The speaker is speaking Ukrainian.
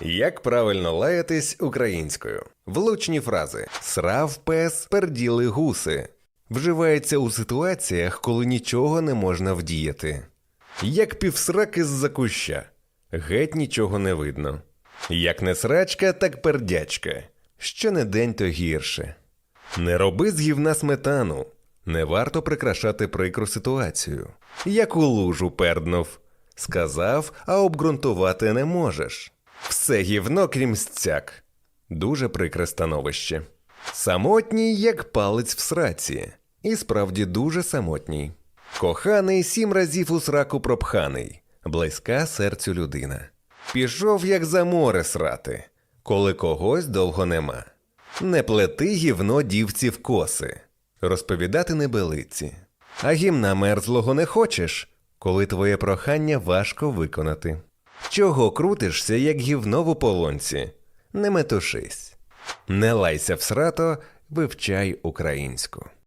Як правильно лаятись українською? Влучні фрази срав пес, перділи гуси. Вживається у ситуаціях, коли нічого не можна вдіяти. Як півсраки з-за куща. Геть нічого не видно. Як не срачка, так пердячка. Що не день, то гірше. Не роби з гівна сметану. Не варто прикрашати прикру ситуацію. Як у лужу перднув. Сказав, а обґрунтувати не можеш. Все гівно, крім стяк. Дуже прикре становище. Самотній, як палець в сраці. І справді дуже самотній. Коханий сім разів у сраку пропханий, близька серцю людина. Пішов, як за море срати, коли когось довго нема. Не плети гівно дівці в коси, розповідати небелиці. А гімна мерзлого не хочеш, коли твоє прохання важко виконати. Чого крутишся, як гівно в ополонці? Не метушись. Не лайся в срато, вивчай українську.